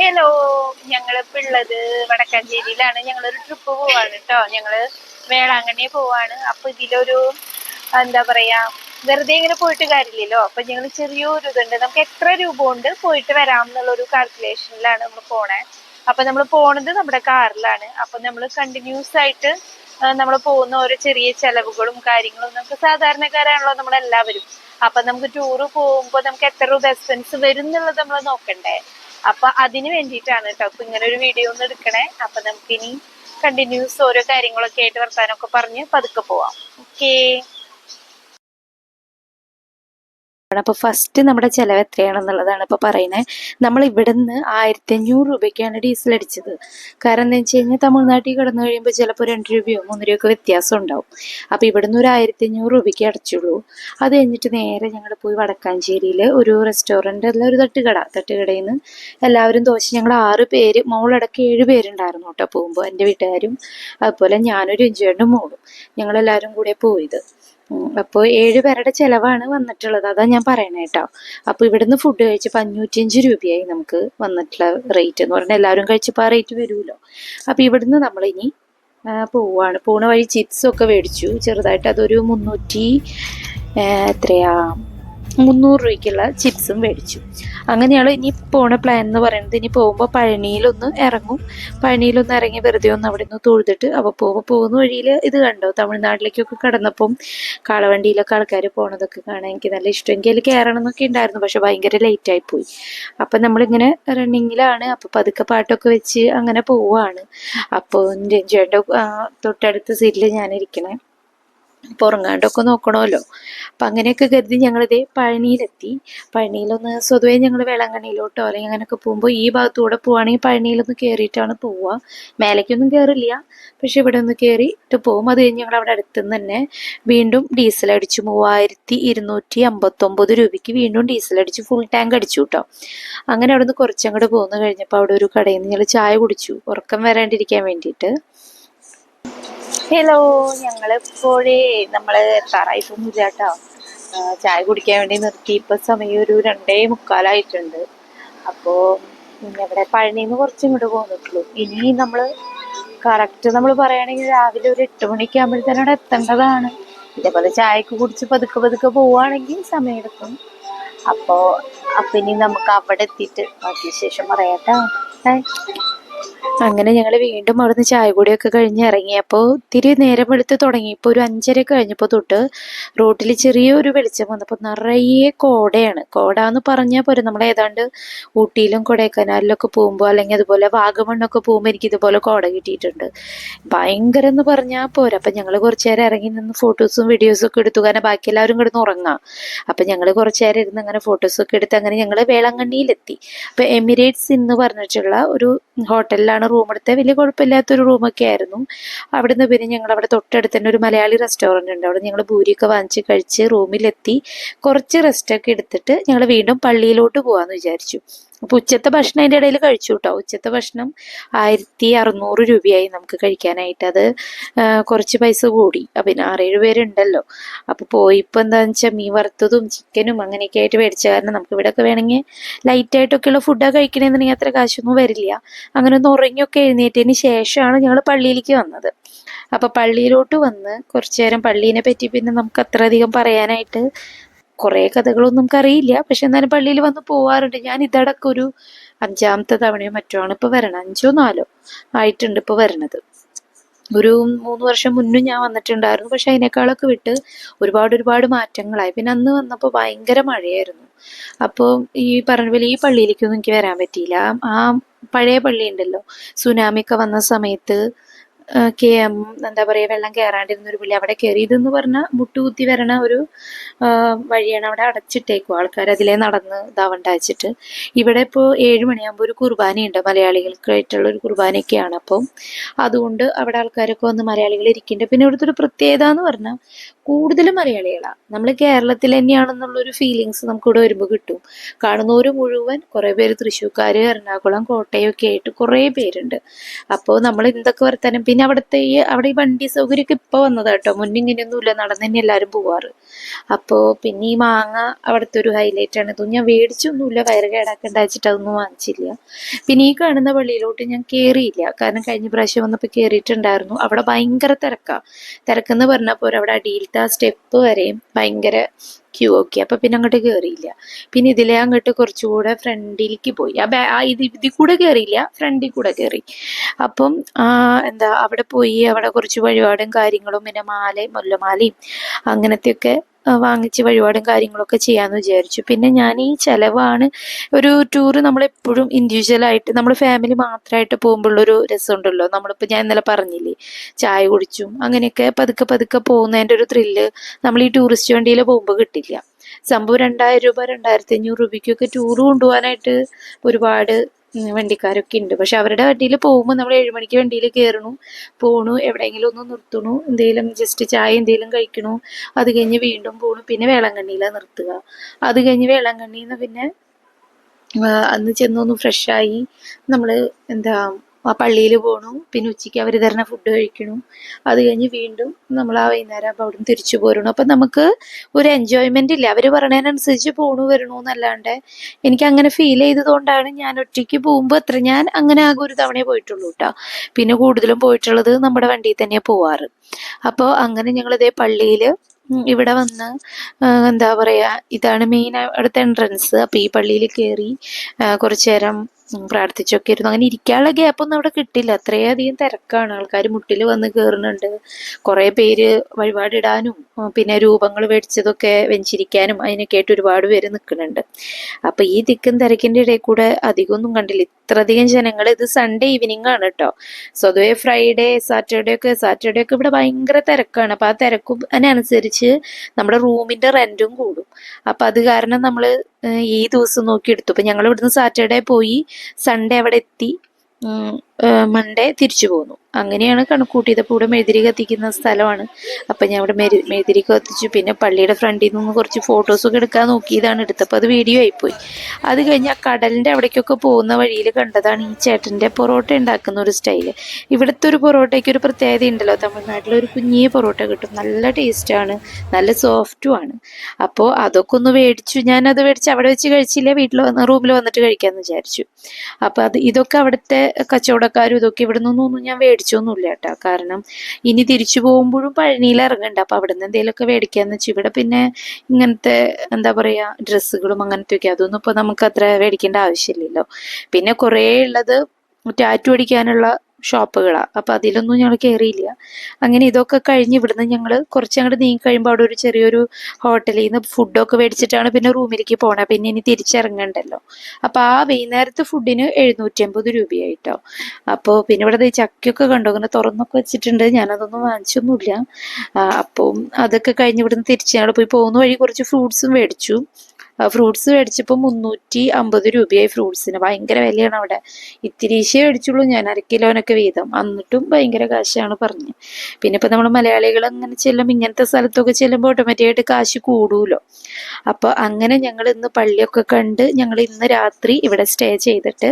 Hello ഞങ്ങളിപ്പോ ഉള്ളത് വടക്കാഞ്ചേരിയിലാണ്. ഞങ്ങളൊരു ട്രിപ്പ് പോവാണ് കേട്ടോ ഞങ്ങൾ വേളാങ്കണ്ണി പോവാണ്. അപ്പൊ ഇതിലൊരു എന്താ പറയാ വെറുതെ ഇങ്ങനെ പോയിട്ട് കാര്യമില്ലല്ലോ. അപ്പൊ ഞങ്ങൾ ചെറിയൊരു ഇതുണ്ട്. നമുക്ക് എത്ര രൂപ കൊണ്ട് പോയിട്ട് വരാം എന്നുള്ള ഒരു കാൽക്കുലേഷനിലാണ് നമ്മൾ പോണേ. അപ്പൊ നമ്മൾ പോണത് നമ്മുടെ കാറിലാണ്. അപ്പൊ നമ്മൾ കണ്ടിന്യൂസ് ആയിട്ട് നമ്മൾ പോകുന്ന ഓരോ ചെറിയ ചെലവുകളും കാര്യങ്ങളും നമുക്ക് സാധാരണക്കാരാണല്ലോ നമ്മളെല്ലാവരും. അപ്പൊ നമുക്ക് ടൂറ് പോകുമ്പോൾ നമുക്ക് എത്ര രൂപ എക്സ്പെൻസ് വരും എന്നുള്ളത് നമ്മൾ നോക്കണ്ടേ. അപ്പൊ അതിന് വേണ്ടിയിട്ടാണ് കേട്ടോ അപ്പൊ ഇങ്ങനെ ഒരു വീഡിയോ ഒന്ന് എടുക്കണേ. അപ്പൊ നമുക്കിനി കണ്ടിന്യൂസ് ഓരോ കാര്യങ്ങളൊക്കെ ആയിട്ട് വർത്താനൊക്കെ പറഞ്ഞ് പതുക്കെ പോവാം. ഓക്കേ അപ്പോൾ ഫസ്റ്റ് നമ്മുടെ ചിലവ് എത്രയാണെന്നുള്ളതാണ് ഇപ്പോൾ പറയുന്നത്. നമ്മൾ ഇവിടുന്ന് ആയിരത്തി അഞ്ഞൂറ് രൂപയ്ക്കാണ് ഡീസൽ അടിച്ചത്. കാരണം എന്താ വെച്ച് കഴിഞ്ഞാൽ തമിഴ്നാട്ടിൽ കിടന്നു കഴിയുമ്പോൾ ചിലപ്പോൾ രണ്ട് രൂപയോ മൂന്ന് രൂപയൊക്കെ വ്യത്യാസം ഉണ്ടാവും. അപ്പോൾ ഇവിടുന്ന് ഒരു ആയിരത്തി അഞ്ഞൂറ് രൂപയ്ക്ക് അടച്ചുള്ളൂ. അത് കഴിഞ്ഞിട്ട് നേരെ ഞങ്ങൾ പോയി വടക്കാഞ്ചേരിയിൽ ഒരു റെസ്റ്റോറന്റ് അല്ല ഒരു തട്ടുകട. തട്ടുകടയിൽ നിന്ന് എല്ലാവരും ദോശ. ഞങ്ങൾ ആറ് പേര് മോളടക്കം ഏഴ് പേരുണ്ടായിരുന്നു കേട്ടോ പോകുമ്പോൾ എന്റെ വീട്ടുകാരും അതുപോലെ ഞാനൊരു ഇഞ്ചേണ്ടും മോളും. ഞങ്ങളെല്ലാവരും കൂടെ പോയത്. അപ്പോൾ ഏഴ് പേരുടെ ചിലവാണ് വന്നിട്ടുള്ളത്. അതാ ഞാൻ പറയണേ കേട്ടോ അപ്പോൾ ഇവിടുന്ന് ഫുഡ് കഴിച്ചപ്പോൾ അഞ്ഞൂറ്റിയഞ്ച് രൂപയായി നമുക്ക് വന്നിട്ടുള്ള റേറ്റ് എന്ന് പറഞ്ഞാൽ എല്ലാവരും കഴിച്ചപ്പോൾ ആ റേറ്റ് വരുമല്ലോ അപ്പോൾ ഇവിടുന്ന് നമ്മളിനി പോവാണ്. പോണ വഴി ചിപ്സൊക്കെ മേടിച്ചു. ചെറുതായിട്ട് അതൊരു മുന്നൂറ്റി എത്രയാ? മുന്നൂറ് രൂപയ്ക്കുള്ള ചിപ്സും മേടിച്ചു. അങ്ങനെയാണ് ഇനി പോണ പ്ലാൻ എന്ന് പറയുന്നത്. ഇനി പോകുമ്പോൾ പഴനിയിലൊന്ന് ഇറങ്ങും. പഴനിയിലൊന്ന് ഇറങ്ങി വെറുതെ ഒന്ന് അവിടെ നിന്ന് തൊഴുതിട്ട് അപ്പോൾ പോകുമ്പോൾ പോകുന്ന വഴിയിൽ ഇത് കണ്ടോ? തമിഴ്നാട്ടിലേക്കൊക്കെ കടന്നപ്പം കാളവണ്ടിയിലൊക്കെ ആൾക്കാർ പോണതൊക്കെ കാണാൻ എനിക്ക് നല്ല ഇഷ്ടം. എനിക്ക് അതിൽ കയറണം എന്നൊക്കെ ഉണ്ടായിരുന്നു. പക്ഷെ ഭയങ്കര ലേറ്റ് ആയി പോയി. അപ്പം നമ്മളിങ്ങനെ റണ്ണിങ്ങിലാണ് അപ്പോൾ പതുക്കെ പാട്ടൊക്കെ വെച്ച് അങ്ങനെ പോവാണ്. അപ്പോൾ രഞ്ജുവേന്റെ തൊട്ടടുത്ത സീറ്റിൽ ഞാനിരിക്കണേ. അപ്പോൾ ഉറങ്ങാണ്ടൊക്കെ നോക്കണമല്ലോ. അപ്പം അങ്ങനെയൊക്കെ കരുതി ഞങ്ങളിതേ പഴനിയിലെത്തി. പഴനിയിലൊന്ന് സ്വതവേ ഞങ്ങൾ വേളാങ്കണ്ണിയിലോട്ടോ അല്ലെങ്കിൽ അങ്ങനെയൊക്കെ പോകുമ്പോൾ ഈ ഭാഗത്തൂടെ പോവുകയാണെങ്കിൽ പഴനിയിലൊന്ന് കയറിയിട്ടാണ് പോവുക മേലേക്കൊന്നും കയറില്ല പക്ഷെ ഇവിടെ ഒന്ന് കയറിയിട്ട് പോകും അത് കഴിഞ്ഞ് ഞങ്ങൾ അവിടെ അടുത്തുനിന്ന് തന്നെ വീണ്ടും ഡീസൽ അടിച്ചു മൂവായിരത്തി ഇരുന്നൂറ്റി അമ്പത്തൊമ്പത് രൂപയ്ക്ക് വീണ്ടും ഡീസൽ അടിച്ച് ഫുൾ ടാങ്ക് അടിച്ചു കേട്ടോ അങ്ങനെ അവിടെ നിന്ന് കുറച്ചങ്ങോട്ട് പോകുന്നു കഴിഞ്ഞപ്പോൾ അവിടെ ഒരു കടയിൽ നിന്ന് ഞങ്ങൾ ചായ കുടിച്ചു. ഉറക്കം വരാണ്ടിരിക്കാൻ വേണ്ടിയിട്ട്. ഹലോ ഞങ്ങളിപ്പോഴേ നമ്മൾ എത്താറായിട്ടൊന്നുമില്ല കേട്ടോ ചായ കുടിക്കാൻ വേണ്ടി നിർത്തി. ഇപ്പൊ സമയം ഒരു രണ്ടേ മുക്കാലായിട്ടുണ്ട്. അപ്പോ പിന്നെ ഇവിടെ പഴനിന്ന് കുറച്ച് ഇങ്ങോട്ട് പോന്നിട്ടുള്ളൂ. ഇനി നമ്മൾ കറക്റ്റ് നമ്മൾ പറയുകയാണെങ്കിൽ രാവിലെ ഒരു എട്ട് മണിക്ക് ആകുമ്പോഴത്തേനും അവിടെ എത്തേണ്ടതാണ്. ഇതേപോലെ ചായക്ക് കുടിച്ച് പതുക്കെ പതുക്കെ പോവുകയാണെങ്കിൽ സമയമെടുക്കും അപ്പോ അപ്പൊ ഇനി നമുക്ക് അവിടെ എത്തിയിട്ട് ബാക്കി ശേഷം പറയാട്ടോ. ബൈ. അങ്ങനെ ഞങ്ങൾ വീണ്ടും അവിടുന്ന് ചായ കൂടിയൊക്കെ കഴിഞ്ഞ് ഇറങ്ങിയപ്പോൾ ഇത്തിരി നേരം വെളുത്ത് തുടങ്ങിയപ്പോൾ ഒരു അഞ്ചര കഴിഞ്ഞപ്പോൾ തൊട്ട് റോട്ടിൽ ചെറിയൊരു വെളിച്ചം വന്നപ്പോൾ നിറയെ കോടയാണ്. കോട എന്ന് പറഞ്ഞാൽ പോരെ നമ്മൾ ഏതാണ്ട് ഊട്ടിയിലും കൊടൈക്കനാലിലൊക്കെ പോകുമ്പോൾ അല്ലെങ്കിൽ അതുപോലെ വാഗമണ്ണൊക്കെ പോകുമ്പോൾ എനിക്ക് ഇതുപോലെ കോട കിട്ടിയിട്ടുണ്ട്. ഭയങ്കര എന്ന് പറഞ്ഞാൽ പോരാ. അപ്പം ഞങ്ങൾ കുറച്ച് നേരം ഇറങ്ങി നിന്ന് ഫോട്ടോസും വീഡിയോസും ഒക്കെ എടുത്തു. കാരണം ബാക്കി എല്ലാവരും കിടന്ന് ഉറങ്ങാം. അപ്പം ഞങ്ങൾ കുറച്ച് നേരം ഇരുന്ന് അങ്ങനെ ഫോട്ടോസൊക്കെ എടുത്ത് അങ്ങനെ ഞങ്ങൾ വേളാങ്കണ്ണിയിലെത്തി. അപ്പം എമിറേറ്റ്സ് എന്ന് പറഞ്ഞിട്ടുള്ള ഒരു ഹോട്ടലിലാണ് റൂം എടുത്തത്. വലിയ കുഴപ്പമില്ലാത്തൊരു റൂമൊക്കെ ആയിരുന്നു. അവിടുന്ന് പിന്നെ ഞങ്ങൾ അവിടെ തൊട്ടടുത്ത് തന്നെ ഒരു മലയാളി റെസ്റ്റോറന്റ് ഉണ്ട്. അവിടെ ഞങ്ങൾ ഭൂരിയൊക്കെ വാങ്ങിച്ച് കഴിച്ച് റൂമിലെത്തി കുറച്ച് റെസ്റ്റൊക്കെ എടുത്തിട്ട് ഞങ്ങൾ വീണ്ടും പള്ളിയിലോട്ട് പോകാമെന്ന് വിചാരിച്ചു. അപ്പോൾ ഉച്ചത്തെ ഭക്ഷണം അതിന്റെ ഇടയിൽ കഴിച്ചു കേട്ടോ ഉച്ചത്തെ ഭക്ഷണം ആയിരത്തി അറുന്നൂറ് രൂപയായി നമുക്ക് കഴിക്കാനായിട്ട്. അത് കുറച്ച് പൈസ കൂടി. അപ്പൊ പിന്നെ ആറേഴ് പേരുണ്ടല്ലോ. അപ്പോൾ പോയിപ്പോൾ എന്താണെന്ന് വെച്ചാൽ മീൻ വറുത്തതും ചിക്കനും അങ്ങനെയൊക്കെ ആയിട്ട് മേടിച്ച കാരണം നമുക്ക് ഇവിടെയൊക്കെ വേണമെങ്കിൽ ലൈറ്റായിട്ടൊക്കെയുള്ള ഫുഡാണ് കഴിക്കണമെന്നുണ്ടെങ്കിൽ അത്ര കാശൊന്നും വരില്ല. അങ്ങനെ ഒന്ന് ഉറങ്ങിയൊക്കെ എഴുന്നേറ്റതിന് ശേഷമാണ് ഞങ്ങൾ പള്ളിയിലേക്ക് വന്നത്. അപ്പോൾ പള്ളിയിലോട്ട് വന്ന് കുറച്ചു നേരം പള്ളീനെ പറ്റി പിന്നെ നമുക്ക് അത്ര അധികം പറയാനായിട്ട് കുറേ കഥകളൊന്നും നമുക്കറിയില്ല. പക്ഷെ എന്നാലും പള്ളിയിൽ വന്ന് പോവാറുണ്ട്. ഞാൻ ഇതടക്കം ഒരു അഞ്ചാമത്തെ തവണയോ മറ്റോ ആണ് ഇപ്പോൾ വരണം അഞ്ചോ നാലോ ആയിട്ടുണ്ട് ഇപ്പോൾ വരണത്. ഒരു മൂന്ന് വർഷം മുന്നും ഞാൻ വന്നിട്ടുണ്ടായിരുന്നു. പക്ഷെ അതിനേക്കാളൊക്കെ വിട്ട് ഒരുപാട് ഒരുപാട് മാറ്റങ്ങളായി. പിന്നെ അന്ന് വന്നപ്പോൾ ഭയങ്കര മഴയായിരുന്നു. അപ്പോൾ ഈ പറഞ്ഞ പോലെ ഈ പള്ളിയിലേക്കൊന്നും എനിക്ക് വരാൻ പറ്റിയില്ല. ആ പഴയ പള്ളി ഉണ്ടല്ലോ സുനാമിയൊക്കെ വന്ന സമയത്ത് എന്താ പറയുക വെള്ളം കയറാണ്ടിരുന്ന ഒരു പുള്ളി അവിടെ കയറി ഇതെന്ന് പറഞ്ഞാൽ മുട്ടുകുത്തി വരണ ഒരു വഴിയാണ് അവിടെ അടച്ചിട്ടേക്കും ആൾക്കാർ അതിലേ നടന്ന് ഇതാവണ്ട ഇവിടെ ഇപ്പോൾ ഏഴ് മണിയാകുമ്പോൾ ഒരു കുർബാനയുണ്ട് മലയാളികൾക്കായിട്ടുള്ള ഒരു കുർബാനയൊക്കെയാണ് അപ്പം. അതുകൊണ്ട് അവിടെ ആൾക്കാരൊക്കെ വന്ന് മലയാളികൾ ഇരിക്കുന്നുണ്ട് പിന്നെ ഇവിടുത്തെ ഒരു പ്രത്യേകത എന്ന് പറഞ്ഞാൽ കൂടുതലും മലയാളികളാണ് നമ്മൾ കേരളത്തിൽ തന്നെയാണെന്നുള്ളൊരു ഫീലിങ്സ് നമുക്ക് ഇവിടെ വരുമ്പോൾ കിട്ടും. കാണുന്നവർ മുഴുവൻ കുറേ പേര് തൃശ്ശൂർക്കാർ എറണാകുളം കോട്ടയം ഒക്കെ ആയിട്ട് കുറേ പേരുണ്ട്. അപ്പോൾ നമ്മൾ എന്തൊക്കെ വർത്തനം പിന്നെ പിന്നെ അവിടുത്തെ ഈ അവിടെ ഈ വണ്ടി സൗകര്യമൊക്കെ ഇപ്പോൾ വന്നതാ കേട്ടോ. മുന്നേ ഇങ്ങനെയൊന്നുമില്ല നടന്ന് തന്നെ എല്ലാവരും പോവാറ്. അപ്പോൾ പിന്നെ ഈ മാങ്ങ അവിടുത്തെ ഒരു ഹൈലൈറ്റ് ആണ്. ഇതൊന്നും ഞാൻ മേടിച്ചൊന്നുമില്ല. വയറ് കേടാക്കി വെച്ചിട്ട് അതൊന്നും വാങ്ങിച്ചില്ല. പിന്നെ ഈ കാണുന്ന പള്ളിയിലോട്ട് ഞാൻ കയറിയില്ല കാരണം കഴിഞ്ഞ പ്രാവശ്യം വന്നപ്പോൾ കയറിയിട്ടുണ്ടായിരുന്നു അവിടെ ഭയങ്കര തിരക്കാ. തിരക്കെന്ന് പറഞ്ഞപ്പോൾ അവിടെ അടിയിലത്തെ ആ സ്റ്റെപ്പ് വരെയും ഭയങ്കര ക്യൂ ഓക്കെ അപ്പൊ പിന്നെ അങ്ങോട്ട് കയറിയില്ല പിന്നെ ഇതിലെ അങ്ങോട്ട് കുറച്ചുകൂടെ ഫ്രണ്ടിലേക്ക് പോയി. ആ ഇത് ഇതിൽ കൂടെ കയറിയില്ല ഫ്രണ്ടിൽ കൂടെ കയറി അപ്പം എന്താ അവിടെ പോയി അവിടെ കുറച്ച് വഴിപാടും കാര്യങ്ങളും പിന്നെ മാലയും മുല്ലമാലയും അങ്ങനത്തെയൊക്കെ വാങ്ങിച്ച് വഴിപാടും കാര്യങ്ങളൊക്കെ ചെയ്യാമെന്ന് വിചാരിച്ചു. പിന്നെ ഞാൻ ഈ ചിലവാണ് ഒരു ടൂറ് നമ്മളെപ്പോഴും ഇൻഡിവിജ്വലായിട്ട് നമ്മൾ ഫാമിലി മാത്രമായിട്ട് പോകുമ്പോഴുള്ളൊരു രസമുണ്ടല്ലോ. നമ്മളിപ്പോൾ ഞാൻ ഇന്നലെ പറഞ്ഞില്ലേ ചായ കുടിച്ചും അങ്ങനെയൊക്കെ പതുക്കെ പതുക്കെ പോകുന്നതിന്റെ ഒരു ത്രില്ല് നമ്മൾ ഈ ടൂറിസ്റ്റ് വണ്ടിയിൽ പോകുമ്പോൾ കിട്ടില്ല. സംഭവം രണ്ടായിരം രൂപ രണ്ടായിരത്തി അഞ്ഞൂറ് രൂപയ്ക്കൊക്കെ ടൂർ കൊണ്ടുപോകാനായിട്ട് ഒരുപാട് വണ്ടിക്കാരൊക്കെ ഉണ്ട്. പക്ഷെ അവരുടെ വണ്ടിയിൽ പോകുമ്പോൾ നമ്മൾ ഏഴുമണിക്ക് വണ്ടിയിൽ കയറണു പോണു എവിടെയെങ്കിലും ഒന്ന് നിർത്തണു എന്തെങ്കിലും ജസ്റ്റ് ചായ എന്തെങ്കിലും കഴിക്കണു അത് കഴിഞ്ഞ് വീണ്ടും പോണു. പിന്നെ വേളാങ്കണ്ണിയിലാണ് നിർത്തുക. അത് കഴിഞ്ഞ് വേളാങ്കണ്ണിയിൽ പിന്നെ അന്ന് ചെന്നൊന്ന് ഫ്രഷായി നമ്മൾ എന്താ ആ പള്ളിയിൽ പോണു. പിന്നെ ഉച്ചയ്ക്ക് അവർ തരുന്ന ഫുഡ് കഴിക്കണു. അത് കഴിഞ്ഞ് വീണ്ടും നമ്മൾ ആ വൈകുന്നേരം ആകുമ്പോൾ അവിടുന്ന് തിരിച്ചു പോരണു. അപ്പം നമുക്ക് ഒരു എൻജോയ്മെന്റ് ഇല്ല? അവർ പറയണതിനനുസരിച്ച് പോണു വരണു എന്നല്ലാണ്ട് എനിക്ക് അങ്ങനെ ഫീൽ ചെയ്തതുകൊണ്ടാണ് ഞാൻ ഒറ്റയ്ക്ക് പോകുമ്പോൾ അത്ര ഞാൻ അങ്ങനെ ആകെ ഒരു തവണയേ പോയിട്ടുള്ളൂ കേട്ടോ പിന്നെ കൂടുതലും പോയിട്ടുള്ളത് നമ്മുടെ വണ്ടിയിൽ തന്നെയാണ് പോവാറ്. അപ്പോൾ അങ്ങനെ ഞങ്ങളിതേ പള്ളിയിൽ ഇവിടെ വന്ന് എന്താ പറയുക ഇതാണ് മെയിൻ അവിടുത്തെ എൻട്രൻസ് അപ്പോൾ ഈ പള്ളിയിൽ കയറി കുറച്ചു നേരം പ്രാർത്ഥിച്ചൊക്കെ ഇരുന്നു അങ്ങനെ ഇരിക്കാനുള്ള ഗ്യാപ്പൊന്നും അവിടെ കിട്ടില്ല അത്രയധികം തിരക്കാണ്. ആൾക്കാർ മുട്ടിൽ വന്ന് കയറുന്നുണ്ട് കുറേ പേര് വഴിപാടിടാനും പിന്നെ രൂപങ്ങൾ മേടിച്ചതൊക്കെ വെഞ്ചിരിക്കാനും അതിനൊക്കെ ആയിട്ട് ഒരുപാട് പേര് നിൽക്കുന്നുണ്ട്. അപ്പൊ ഈ തിക്കും തിരക്കിന്റെ ഇടയിൽ കൂടെ അധികമൊന്നും കണ്ടില്ല. ഇത്രയധികം ജനങ്ങൾ ഇത് സൺഡേ ഈവനിങ് ആണ് കേട്ടോ സ്വതവേ ഫ്രൈഡേ സാറ്റർഡേ ഒക്കെ സാറ്റർഡേ ഒക്കെ ഇവിടെ ഭയങ്കര തിരക്കാണ്. അപ്പൊ ആ തിരക്കും അതിനനുസരിച്ച് നമ്മുടെ റൂമിന്റെ റെന്റും കൂടും. അപ്പൊ അത് കാരണം നമ്മൾ ഈ ദിവസം നോക്കി എടുത്തു അപ്പൊ ഞങ്ങൾ ഇവിടുന്ന് സാറ്റർഡേ പോയി സൺഡേ അവിടെ എത്തി. മൺഡേ തിരിച്ചു പോന്നു. അങ്ങനെയാണ് കണക്കൂട്ടിയത്. അപ്പോൾ ഇവിടെ മെഴുതിരി കത്തിക്കുന്ന സ്ഥലമാണ്. അപ്പം ഞാൻ ഇവിടെ മെഴു മെഴുതിരി കത്തിച്ചു. പിന്നെ പള്ളിയുടെ ഫ്രണ്ടിൽ നിന്ന് കുറച്ച് ഫോട്ടോസൊക്കെ എടുക്കാൻ നോക്കിയതാണ് എടുത്തപ്പോൾ അത് വീഡിയോ ആയിപ്പോയി അത് കഴിഞ്ഞ് ആ കടലിന്റെ അവിടേക്കൊക്കെ പോകുന്ന വഴിയിൽ കണ്ടതാണ് ഈ ചേട്ടന്റെ പൊറോട്ട ഉണ്ടാക്കുന്ന ഒരു സ്റ്റൈൽ. ഇവിടുത്തെ ഒരു പൊറോട്ടയ്ക്ക് ഒരു പ്രത്യേകത ഉണ്ടല്ലോ. തമിഴ്നാട്ടിൽ ഒരു കുഞ്ഞിയ പൊറോട്ട കിട്ടും. നല്ല ടേസ്റ്റാണ് നല്ല സോഫ്റ്റും ആണ്. അപ്പോൾ അതൊക്കെ ഒന്ന് മേടിച്ചു. ഞാനത് മേടിച്ച് അവിടെ വെച്ച് കഴിച്ചില്ല? വീട്ടിൽ വന്ന് റൂമിൽ വന്നിട്ട് കഴിക്കാമെന്ന് വിചാരിച്ചു. അപ്പോൾ അത് ഇതൊക്കെ അവിടുത്തെ കച്ചവടക്കാരും ഇതൊക്കെ ഇവിടെ നിന്നൊന്നും ഞാൻ മേടിച്ചൊന്നുമില്ല കേട്ടോ. കാരണം ഇനി തിരിച്ചു പോകുമ്പോഴും പഴനിയിൽ ഇറങ്ങണ്ട അപ്പൊ അവിടെ നിന്ന് എന്തെങ്കിലുമൊക്കെ മേടിക്കാന്ന് വെച്ചാൽ ഇവിടെ പിന്നെ ഇങ്ങനത്തെ എന്താ പറയുക ഡ്രസ്സുകളും അങ്ങനത്തെ ഒക്കെ. അതൊന്നും ഇപ്പോൾ നമുക്ക് അത്ര മേടിക്കേണ്ട ആവശ്യമില്ലല്ലോ. പിന്നെ കുറേ ഉള്ളത് ടാറ്റു അടിക്കാനുള്ള ഷോപ്പുകളാണ് അപ്പം അതിലൊന്നും ഞങ്ങൾ കയറിയില്ല അങ്ങനെ ഇതൊക്കെ കഴിഞ്ഞ് ഇവിടുന്ന് ഞങ്ങൾ കുറച്ച് അങ്ങോട്ട് നീങ്ങി കഴിയുമ്പോൾ അവിടെ ഒരു ചെറിയൊരു ഹോട്ടലിൽ നിന്ന് ഫുഡൊക്കെ മേടിച്ചിട്ടാണ് പിന്നെ റൂമിലേക്ക് പോണത് പിന്നെ ഇനി തിരിച്ചിറങ്ങണ്ടല്ലോ. അപ്പോൾ ആ വൈകുന്നേരത്തെ ഫുഡിന് എഴുന്നൂറ്റി അമ്പത് രൂപയായിട്ടോ. അപ്പോൾ പിന്നെ ഇവിടെ ചക്കയൊക്കെ കണ്ടു. അങ്ങനെ തുറന്നൊക്കെ വെച്ചിട്ടുണ്ട്. ഞാനതൊന്നും വാങ്ങിച്ചൊന്നുമില്ല. അപ്പോൾ അപ്പം അതൊക്കെ കഴിഞ്ഞ് ഇവിടുന്ന് തിരിച്ച് ഞങ്ങൾ പോയി പോകുന്ന വഴി കുറച്ച് ഫ്രൂട്ട്സും മേടിച്ചു. ഫ്രൂട്ട്സ് മേടിച്ചപ്പോൾ മുന്നൂറ്റി അമ്പത് രൂപയായി ഫ്രൂട്ട്സിന് ഭയങ്കര വിലയാണ് അവിടെ. ഇത്തിരീശേ മേടിച്ചുള്ളൂ ഞാൻ അര കിലോനൊക്കെ വീതം. എന്നിട്ടും ഭയങ്കര കാശാണ് പറഞ്ഞത് പിന്നെ ഇപ്പം നമ്മൾ മലയാളികൾ അങ്ങനെ ചെല്ലുമ്പോൾ ഇങ്ങനത്തെ സ്ഥലത്തൊക്കെ ചെല്ലുമ്പോൾ ഓട്ടോമാറ്റിക്കായിട്ട് കാശ് കൂടുമല്ലോ അപ്പോൾ അങ്ങനെ ഞങ്ങൾ ഇന്ന് പള്ളിയൊക്കെ കണ്ട് ഞങ്ങൾ ഇന്ന് രാത്രി ഇവിടെ സ്റ്റേ ചെയ്തിട്ട്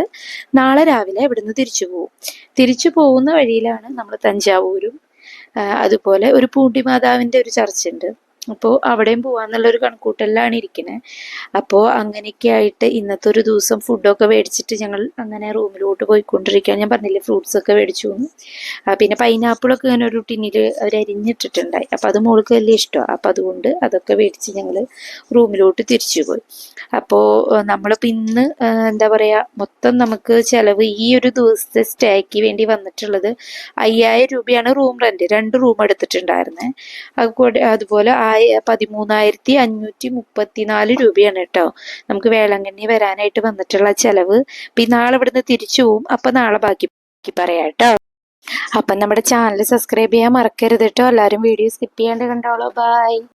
നാളെ രാവിലെ ഇവിടുന്ന് തിരിച്ചു പോകും തിരിച്ചു പോകുന്ന വഴിയിലാണ് നമ്മൾ തഞ്ചാവൂരും അതുപോലെ ഒരു പൂണ്ടിമാതാവിന്റെ ഒരു ചർച്ച് ഉണ്ട് അപ്പോൾ അവിടെയും പോവാന്നുള്ള ഒരു കണക്കൂട്ടലിലാണ് ഇരിക്കുന്നത് അപ്പോൾ അങ്ങനെയൊക്കെ ആയിട്ട് ഇന്നത്തെ ഒരു ദിവസം ഫുഡൊക്കെ മേടിച്ചിട്ട് ഞങ്ങൾ അങ്ങനെ റൂമിലോട്ട് പോയിക്കൊണ്ടിരിക്കുക ഞാൻ പറഞ്ഞില്ലേ ഫ്രൂട്ട്സ് ഒക്കെ മേടിച്ചു പിന്നെ പൈനാപ്പിളൊക്കെ ഇങ്ങനെ ഒരു ടിന്നിൽ അവർ അരിഞ്ഞിട്ടിട്ടുണ്ടായി. അപ്പോൾ അത് മോൾക്ക് വലിയ ഇഷ്ടമാണ് അപ്പോൾ അതുകൊണ്ട് അതൊക്കെ മേടിച്ച് ഞങ്ങൾ റൂമിലോട്ട് തിരിച്ചു പോയി. അപ്പോൾ നമ്മളിപ്പോൾ ഇന്ന് എന്താ പറയുക മൊത്തം നമുക്ക് ചിലവ് ഈ ഒരു ദിവസത്തെ സ്റ്റേക്ക് വേണ്ടി വന്നിട്ടുള്ളത് അയ്യായിരം രൂപയാണ് റൂം റെന്റ് രണ്ട് റൂം എടുത്തിട്ടുണ്ടായിരുന്നത് അതുപോലെ പതിമൂന്നായിരത്തി അഞ്ഞൂറ്റി മുപ്പത്തിനാല് രൂപയാണ് കേട്ടോ. നമുക്ക് വേളാങ്കണ്ണി വരാനായിട്ട് വന്നിട്ടുള്ള ചെലവ്. പിന്നെ നാളെ ഇവിടുന്ന് തിരിച്ചു പോവും. അപ്പം നാളെ ബാക്കി ബാക്കി പറയാം കേട്ടോ. അപ്പം നമ്മുടെ ചാനൽ സബ്സ്ക്രൈബ് ചെയ്യാൻ മറക്കരുത് കേട്ടോ. എല്ലാവരും വീഡിയോ സ്കിപ്പ് ചെയ്യാണ്ട് കണ്ടോളൂ. ബൈ.